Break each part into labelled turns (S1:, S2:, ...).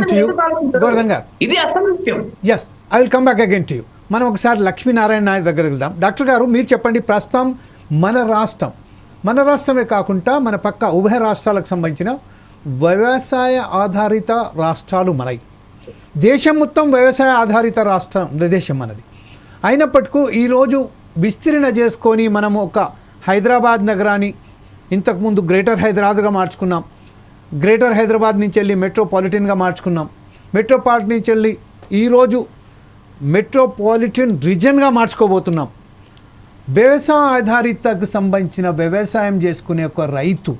S1: ఎందుకు ఆలోచించరు?
S2: గోవర్ధన్ గారు.
S1: ఇది
S2: yes I will come back again to you మనం ఒకసారి లక్ష్మీనారాయణ నాయుడు దగ్గరికి వెళ్దాం. డాక్టర్ గారు మీరు చెప్పండి ప్రస్తుతం మన రాష్ట్రం మన రాష్ట్రమే కాకుండా మన పక్క ఉభయ రాష్ట్రాలకు సంబంధించిన వ్యవసాయ ఆధారిత రాష్ట్రాలు మనవి దేశం మొత్తం వ్యవసాయ ఆధారిత రాష్ట్రం దేశం మనది. అయినప్పటికీ ఈరోజు విస్తీర్ణ చేసుకొని మనం ఒక హైదరాబాద్ నగరాన్ని ఇంతకుముందు గ్రేటర్ హైదరాబాద్గా మార్చుకున్నాం. గ్రేటర్ హైదరాబాద్ నుంచి వెళ్ళి మెట్రోపాలిటన్గా మార్చుకున్నాం. మెట్రోపాలిటన్ నుంచి వెళ్ళి ఈరోజు మెట్రోపాలిటన్ రీజన్గా మార్చుకోబోతున్నాం. వ్యవసాయ ఆధారితకు సంబంధించిన వ్యవసాయం చేసుకునే ఒక రైతు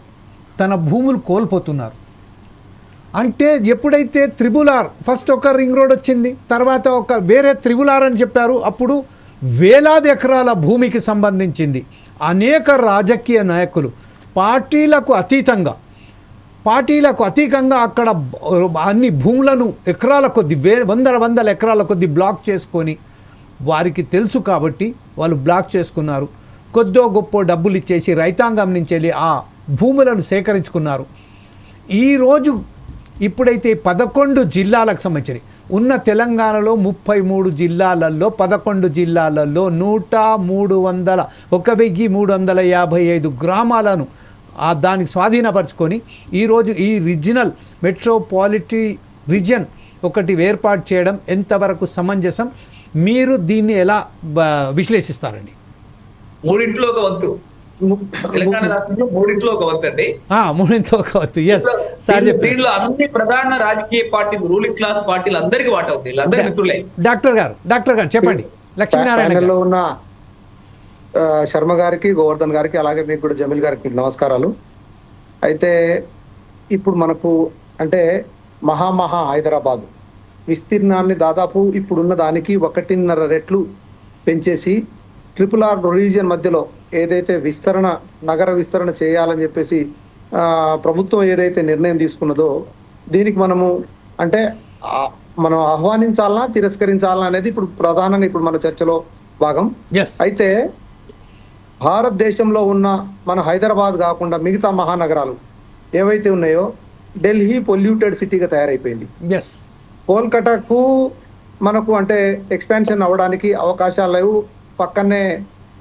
S2: తన భూములు కోల్పోతున్నారు. అంటే ఎప్పుడైతే త్రిబుల్ ఆర్ ఫస్ట్ ఒక రింగ్ రోడ్ వచ్చింది తర్వాత ఒక వేరే త్రిబుల్ ఆర్ అని చెప్పారు అప్పుడు వేలాది ఎకరాల భూమికి సంబంధించింది అనేక రాజకీయ నాయకులు పార్టీలకు అతీతంగా పార్టీలకు అతీకంగా అక్కడ అన్ని భూములను ఎకరాల కొద్ది వే వందల వందల ఎకరాల కొద్ది బ్లాక్ చేసుకొని వారికి తెలుసు కాబట్టి వాళ్ళు బ్లాక్ చేసుకున్నారు. కొద్దో గొప్ప డబ్బులు ఇచ్చేసి రైతాంగం నుంచి వెళ్ళి ఆ భూములను సేకరించుకున్నారు. ఈరోజు ఇప్పుడైతే పదకొండు జిల్లాలకు సంబంధించి ఉన్న తెలంగాణలో ముప్పై మూడు జిల్లాలలో పదకొండు జిల్లాలలో నూట మూడు వందల ఒక వెయ్యి మూడు వందల యాభై ఐదు గ్రామాలను దానికి స్వాధీనపరచుకొని ఈరోజు ఈ రీజనల్ మెట్రోపాలిటీ రీజన్ ఒకటి ఏర్పాటు చేయడం ఎంతవరకు సమంజసం? మీరు దీన్ని ఎలా విశ్లేషిస్తారండి?
S1: మూడింట్లో ఒక వంతు. తెలంగాణ రాష్ట్రంలో మూడింట్లో ఒక వంతు. అండి
S2: కావచ్చు ఎస్ సార్
S1: దీనిలో- అన్ని ప్రధాన రాజకీయ పార్టీ రూలింగ్ క్లాస్ పార్టీలు అందరికీ వాట ఉంది. వీళ్ళందరి మిత్రులే.
S2: డాక్టర్ గారు డాక్టర్ గారు చెప్పండి. లక్ష్మీనారాయణ
S3: ప్యానెల్లో
S2: గారు
S3: ఉన్న శర్మ గారికి గోవర్ధన్ గారికి అలాగే మీకు కూడా జమీల్ గారికి మీకు నమస్కారాలు. అయితే ఇప్పుడు మనకు అంటే మహామహా హైదరాబాద్ విస్తీర్ణాన్ని దాదాపు ఇప్పుడున్న దానికి ఒకటిన్నర రెట్లు పెంచేసి ట్రిపుల్ ఆర్ రీజియన్ మధ్యలో ఏదైతే విస్తరణ నగర విస్తరణ చేయాలని చెప్పేసి ఆ, ప్రభుత్వం ఏదైతే నిర్ణయం తీసుకున్నదో దీనికి మనము అంటే మనం ఆహ్వానించాలనా తిరస్కరించాలనా అనేది ఇప్పుడు ప్రధానంగా ఇప్పుడు మన చర్చలో భాగం. అయితే భారతదేశంలో ఉన్న మన హైదరాబాద్ కాకుండా మిగతా మహానగరాలు ఏవైతే ఉన్నాయో ఢిల్లీ పొల్యూటెడ్ సిటీగా తయారైపోయింది.
S2: ఎస్
S3: కోల్కతాకు మనకు అంటే ఎక్స్పాన్షన్ అవ్వడానికి అవకాశాలు లేవు. పక్కనే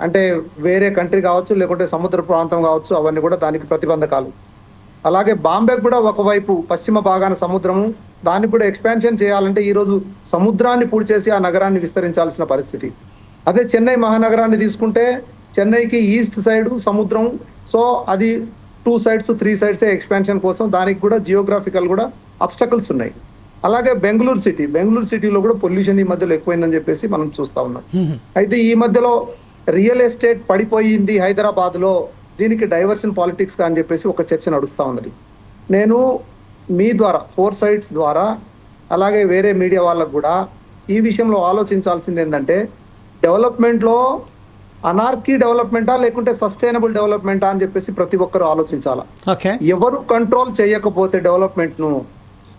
S3: అంటే వేరే కంట్రీ కావచ్చు లేకుంటే సముద్ర ప్రాంతం కావచ్చు అవన్నీ కూడా దానికి ప్రతిబంధకాలు. అలాగే బాంబేకి కూడా ఒకవైపు పశ్చిమ భాగాన సముద్రము దానికి కూడా ఎక్స్పాన్షన్ చేయాలంటే ఈరోజు సముద్రాన్ని పూడి చేసి ఆ నగరాన్ని విస్తరించాల్సిన పరిస్థితి. అదే చెన్నై మహానగరాన్ని తీసుకుంటే చెన్నైకి ఈస్ట్ సైడ్ సముద్రం సో అది two sides three sides expansion కోసం దానికి కూడా జియోగ్రాఫికల్ కూడా అబ్స్టకల్స్ ఉన్నాయి. అలాగే బెంగళూరు సిటీ బెంగళూరు సిటీలో కూడా పొల్యూషన్ ఈ మధ్యలో ఎక్కువైందని చెప్పేసి మనం చూస్తా ఉన్నాం. అయితే ఈ మధ్యలో రియల్ ఎస్టేట్ పడిపోయింది హైదరాబాద్లో దీనికి డైవర్షన్ పాలిటిక్స్ అని చెప్పేసి ఒక చర్చ నడుస్తా ఉన్నది. నేను మీ ద్వారా ఫోర్ సైట్స్ ద్వారా అలాగే వేరే మీడియా వాళ్ళకు కూడా ఈ విషయంలో ఆలోచించాల్సింది ఏంటంటే డెవలప్మెంట్లో అనార్కీ డెవలప్మెంటా లేకుంటే సస్టైనబుల్ డెవలప్మెంటా అని చెప్పేసి ప్రతి ఒక్కరు ఆలోచించాలా? ఎవరు కంట్రోల్ చేయకపోతే డెవలప్మెంట్ను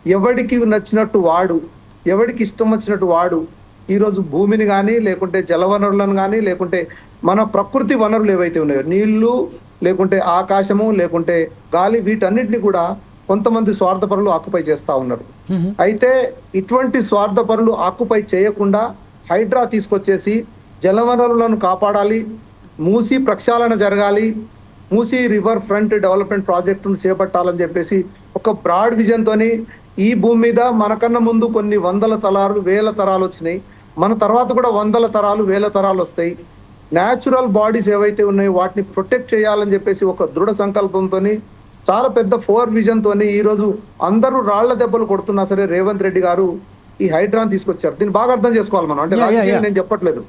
S3: ఎవడికి నచ్చినట్టు వాడు ఎవడికి ఇష్టం వచ్చినట్టు వాడు ఈరోజు భూమిని కానీ లేకుంటే జలవనరులను కానీ లేకుంటే మన ప్రకృతి వనరులు ఏవైతే ఉన్నాయో నీళ్ళు లేకుంటే ఆకాశము లేకుంటే గాలి వీటన్నిటిని కూడా కొంతమంది స్వార్థపరులు ఆక్యుపై చేస్తా ఉన్నారు. అయితే ఇటువంటి స్వార్థపరులు ఆక్యుపై చేయకుండా హైడ్రా తీసుకొచ్చేసి జలవనరులను కాపాడాలి మూసి ప్రక్షాళన జరగాలి మూసీ రివర్ ఫ్రంట్ డెవలప్మెంట్ ప్రాజెక్టును చేపట్టాలని చెప్పేసి ఒక బ్రాడ్ విజన్తోని ఈ భూమి మీద మనకన్నా ముందు కొన్ని వందల తరాలు వేల తరాలు వచ్చినాయి. మన తర్వాత కూడా వందల తరాలు వేల తరాలు వస్తాయి. న్యాచురల్ బాడీస్ ఏవైతే ఉన్నాయో వాటిని ప్రొటెక్ట్ చేయాలని చెప్పేసి ఒక దృఢ సంకల్పంతో చాలా పెద్ద ఫోర్ విజన్తో ఈరోజు అందరూ రాళ్ళ దెబ్బలు కొడుతున్నా సరే రేవంత్ రెడ్డి గారు ఈ హైడ్రాన్ తీసుకొచ్చారు. దీన్ని బాగా అర్థం చేసుకోవాలి మనం. అంటే. నేను చెప్పట్లేదు.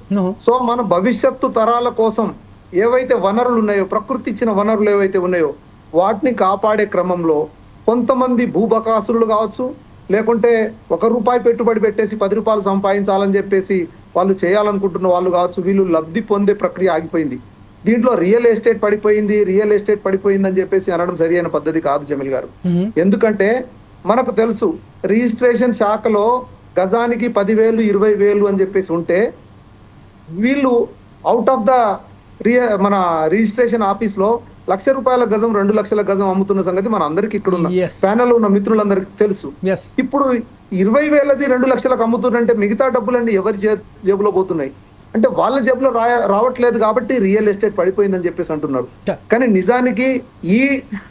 S3: సో మన భవిష్యత్తు తరాల కోసం ఏవైతే వనరులు ఉన్నాయో ప్రకృతి ఇచ్చిన వనరులు ఏవైతే ఉన్నాయో వాటిని కాపాడే క్రమంలో కొంతమంది భూబకాసురులు కావచ్చు లేకుంటే ఒక రూపాయి పెట్టుబడి పెట్టేసి పది రూపాయలు సంపాదించాలని చెప్పేసి వాళ్ళు చేయాలనుకుంటున్న వాళ్ళు కావచ్చు వీళ్ళు లబ్ధి పొందే ప్రక్రియ ఆగిపోయింది. దీంట్లో రియల్ ఎస్టేట్ పడిపోయింది రియల్ ఎస్టేట్ పడిపోయింది అని చెప్పేసి అనడం సరి అయిన పద్ధతి కాదు జమీల్ గారు. ఎందుకంటే మనకు తెలుసు రిజిస్ట్రేషన్ శాఖలో గజానికి పదివేలు ఇరవై వేలు అని చెప్పేసి ఉంటే వీళ్ళు అవుట్ ఆఫ్ ద రియ మన రిజిస్ట్రేషన్ ఆఫీస్లో లక్ష రూపాయల గజం రెండు లక్షల గజం అమ్ముతున్న సంగతి మన అందరికి ఇక్కడ ఉన్న. ప్యానల్ ఉన్న మిత్రులందరికీ తెలుసు ఇప్పుడు ఇరవై వేలది రెండు లక్షలకు అమ్ముతున్నారంటే మిగతా డబ్బులన్నీ ఎవరి జేబులో పోతున్నాయి అంటే వాళ్ళ జేబులో రా రావట్లేదు కాబట్టి రియల్ ఎస్టేట్ పడిపోయిందని చెప్పేసి అంటున్నారు. కానీ నిజానికి ఈ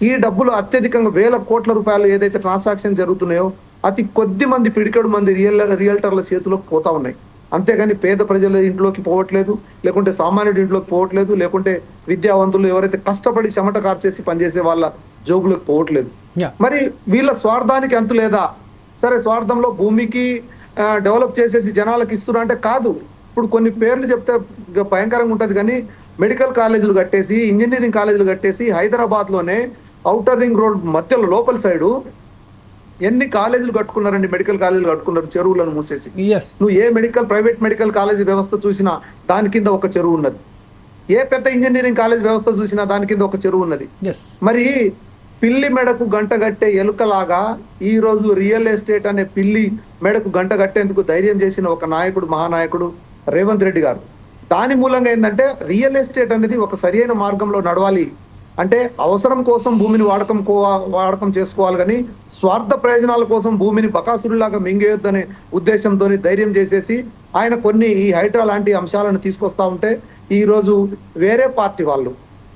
S3: ఈ డబ్బులు అత్యధికంగా వేల కోట్ల రూపాయలు ఏదైతే ట్రాన్సాక్షన్ జరుగుతున్నాయో అతి కొద్ది మంది పిడికడు మంది రియల్ రియల్టర్ల చేతిలోకి పోతా ఉన్నాయి. అంతేగాని పేద ప్రజల ఇంట్లోకి పోవట్లేదు లేకుంటే సామాన్యుడి ఇంట్లోకి పోవట్లేదు లేకుంటే విద్యావంతులు ఎవరైతే కష్టపడి చెమట కార్చేసి పనిచేసే వాళ్ళ జోబులోకి పోవట్లేదు. మరి వీళ్ళ స్వార్థానికి అంతు లేదా? సరే స్వార్థంలో భూమికి డెవలప్ చేసేసి జనాలకు ఇస్తున్నా అంటే కాదు. ఇప్పుడు కొన్ని పేర్లు చెప్తే భయంకరంగా ఉంటది కానీ మెడికల్ కాలేజీలు కట్టేసి ఇంజనీరింగ్ కాలేజీలు కట్టేసి హైదరాబాద్లోనే ఔటర్ రింగ్ రోడ్ మధ్యలో లోపల సైడు ఎన్ని కాలేజీలు కట్టుకున్నారండి? మెడికల్ కాలేజీలు కట్టుకున్నారు చెరువులను మూసేసి. నువ్వు ఏ మెడికల్ ప్రైవేట్ మెడికల్ కాలేజ్ వ్యవస్థ చూసినా దాని కింద ఒక చెరువు ఉన్నది. ఏ పెద్ద ఇంజనీరింగ్ కాలేజ్ వ్యవస్థ చూసినా దాని కింద ఒక చెరువు ఉన్నది.
S2: ఎస్
S3: మరి పిల్లి మెడకు గంట కట్టే ఎలుకలాగా ఈ రోజు రియల్ ఎస్టేట్ అనే పిల్లి మెడకు గంట కట్టేందుకు ధైర్యం చేసిన ఒక నాయకుడు మహానాయకుడు రేవంత్ రెడ్డి గారు. దాని మూలంగా ఏంటంటే రియల్ ఎస్టేట్ అనేది ఒక సరియైన మార్గంలో నడవాలి. అంటే అవసరం కోసం భూమిని వాడకం కో వాడకం చేసుకోవాలి కానీ స్వార్థ ప్రయోజనాల కోసం భూమిని బకాసురులాగా మింగేయొద్దనే ఉద్దేశంతో ధైర్యం చేసేసి ఆయన కొన్ని ఈ హైడ్రా లాంటి అంశాలను తీసుకొస్తా ఉంటే ఈరోజు వేరే పార్టీ వాళ్ళు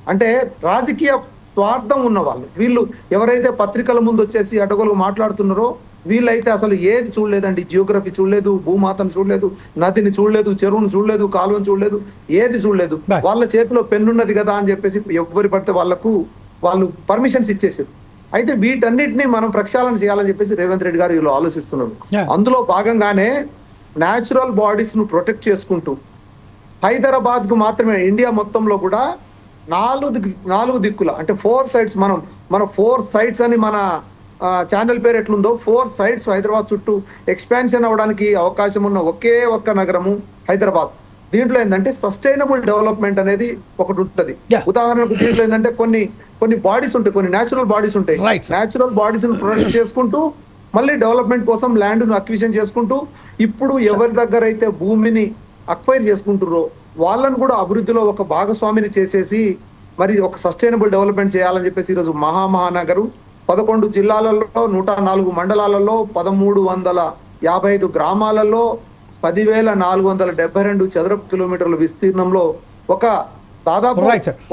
S3: అంటే రాజకీయ స్వార్థం ఉన్న వాళ్ళు వీళ్ళు ఎవరైతే పత్రికల ముందు వచ్చేసి అడగలు మాట్లాడుతున్నారో వీళ్ళైతే అసలు ఏది చూడలేదండి జియోగ్రఫీ చూడలేదు భూమాతను చూడలేదు నదిని చూడలేదు చెరువును చూడలేదు కాలువను చూడలేదు ఏది చూడలేదు. వాళ్ళ చేతిలో పెన్నున్నది కదా అని చెప్పేసి ఎవరి పడితే వాళ్ళకు వాళ్ళు పర్మిషన్స్ ఇచ్చేసారు అయితే వీటన్నిటిని మనం ప్రక్షాళన చేయాలని చెప్పేసి రేవంత్ రెడ్డి గారు వీళ్ళు ఆలోచిస్తున్నారు. అందులో భాగంగానే న్యాచురల్ బాడీస్ను ప్రొటెక్ట్ చేసుకుంటూ హైదరాబాద్కు మాత్రమే ఇండియా మొత్తంలో కూడా నాలుగు నాలుగు దిక్కుల అంటే ఫోర్ సైడ్స్ మనం మన ఫోర్ సైడ్స్ అని మన ఛానల్ పేరు ఎట్లుందో? ఫోర్ సైడ్స్ హైదరాబాద్ చుట్టూ ఎక్స్పాన్షన్ అవ్వడానికి అవకాశం ఉన్న ఒకే ఒక్క నగరము హైదరాబాద్. దీంట్లో ఏంటంటే సస్టైనబుల్ డెవలప్మెంట్ అనేది ఒకటి ఉంటది. ఉదాహరణకు దీంట్లో ఏంటంటే కొన్ని కొన్ని బాడీస్ ఉంటాయి కొన్ని నేచురల్ బాడీస్ ఉంటాయి. నేచురల్ బాడీస్ ప్రొటెక్ట్ చేసుకుంటూ మళ్ళీ డెవలప్మెంట్ కోసం ల్యాండ్ను అక్విజిషన్ చేసుకుంటూ ఇప్పుడు ఎవరి దగ్గర అయితే భూమిని అక్వైర్ చేసుకుంటుర్రో వాళ్ళని కూడా అభివృద్ధిలో ఒక భాగస్వామిని చేసేసి మరి ఒక సస్టైనబుల్ డెవలప్మెంట్ చేయాలని చెప్పేసి ఈరోజు మహామహానగరు పదకొండు జిల్లాలలో నూట నాలుగు మండలాలలో పదమూడు వందల యాభై ఐదు గ్రామాలలో పదివేల నాలుగు వందల డెబ్బై రెండు చదరపు కిలోమీటర్ల విస్తీర్ణంలో ఒక దాదాపు.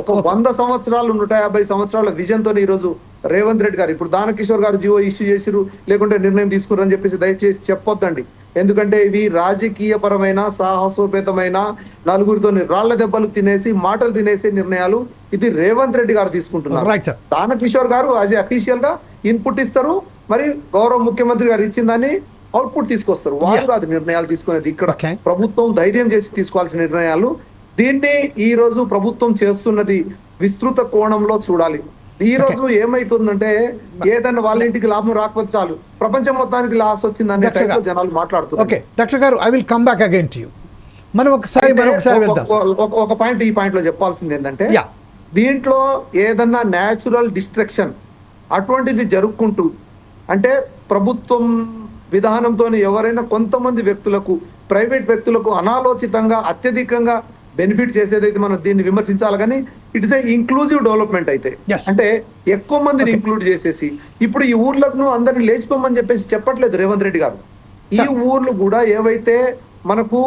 S3: ఒక వంద సంవత్సరాలు నూట యాభై సంవత్సరాల విజన్తో ఈ రోజు రేవంత్ రెడ్డి గారు ఇప్పుడు దానకిషోర్ గారు జియో ఇష్యూ చేసిరు లేకుంటే నిర్ణయం తీసుకున్నారని చెప్పేసి దయచేసి చెప్పొద్దండి ఎందుకంటే ఇవి రాజకీయ పరమైన సాహసోపేతమైన నలుగురితో రాళ్ళ దెబ్బలు తినేసి మాటలు తినేసే నిర్ణయాలు ఇది రేవంత్ రెడ్డి గారు తీసుకుంటున్నారు దానకిషోర్ గారు యాజ్ అఫీషియల్గా ఇన్పుట్ ఇస్తారు మరి గౌరవ ముఖ్యమంత్రి గారు ఇచ్చిన దాన్ని అవుట్పుట్ తీసుకొస్తారు
S2: Yeah.
S3: కాదు నిర్ణయాలు తీసుకునేది ఇక్కడ. ప్రభుత్వం ధైర్యం చేసి తీసుకోవాల్సిన నిర్ణయాలు దీన్ని ఈ రోజు ప్రభుత్వం చేస్తున్నది విస్తృత కోణంలో చూడాలి. ఈ రోజు ఏమైతుందంటే ఏదైనా వాళ్ళ ఇంటికి లాభం రాకపోతే చాలు. ప్రపంచం మొత్తానికి లాస్ వచ్చిందనే జనాలు మాట్లాడుతున్నారు.
S2: ఓకే. డాక్టర్ గారు I will come back again to you మనం ఒకసారి
S3: ఒక- పాయింట్ ఈ పాయింట్లో చెప్పాల్సింది ఏంటంటే. దీంట్లో ఏదన్నా న్యాచురల్ డిస్ట్రక్షన్ అటువంటిది జరుపుకుంటూ అంటే ప్రభుత్వం విధానంతో ఎవరైనా కొంతమంది వ్యక్తులకు ప్రైవేట్ వ్యక్తులకు అనాలోచితంగా అత్యధికంగా బెనిఫిట్ చేసేదైతే మనం దీన్ని విమర్శించాలి కానీ ఇట్స్ ఏ ఇంక్లూజివ్ డెవలప్మెంట్ అయితే. అంటే ఎక్కువ మందిని. ఇంక్లూడ్ చేసేసి ఇప్పుడు ఈ ఊర్లకు అందరిని లేచిపోమని చెప్పేసి చెప్పట్లేదు రేవంత్ రెడ్డి గారు ఈ. ఊర్లు కూడా ఏవైతే మనకు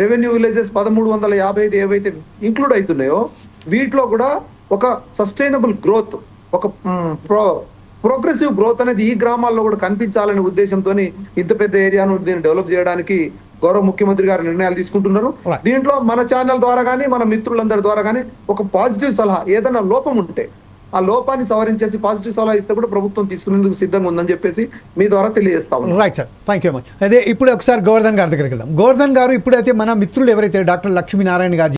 S3: రెవెన్యూ విలేజెస్ పదమూడు వందల యాభై ఐదు ఏవైతే ఇంక్లూడ్ అవుతున్నాయో వీటిలో కూడా ఒక సస్టైనబుల్ గ్రోత్ ఒక ప్రో ప్రోగ్రెసివ్ గ్రోత్ అనేది ఈ గ్రామాల్లో కూడా కనిపించాలనే ఉద్దేశంతో ఇంత పెద్ద ఏరియాను దీన్ని డెవలప్ చేయడానికి గౌరవ ముఖ్యమంత్రి గారు నిర్ణయాలు తీసుకుంటున్నారు. దీంట్లో మన ఛానల్ ద్వారా కానీ మన మిత్రులందరి ద్వారా కానీ ఒక పాజిటివ్ సలహా ఏదైనా లోపం ఉంటే ఆ లోపాన్ని సవరించేసి పాజిటివ్ సలహా ఇస్తే కూడా ప్రభుత్వం తీసుకునేందుకు సిద్ధంగా ఉందని చెప్పేసి మీ ద్వారా తెలియజేస్తా
S2: right sir thank you much అదే ఇప్పుడు ఒకసారి గోవర్ధన్ గారి దగ్గరికి వెళ్దాం. గోవర్ధన్ గారు ఇప్పుడైతే మన మిత్రులు ఎవరైతే డాక్టర్ లక్ష్మీనారాయణ గారు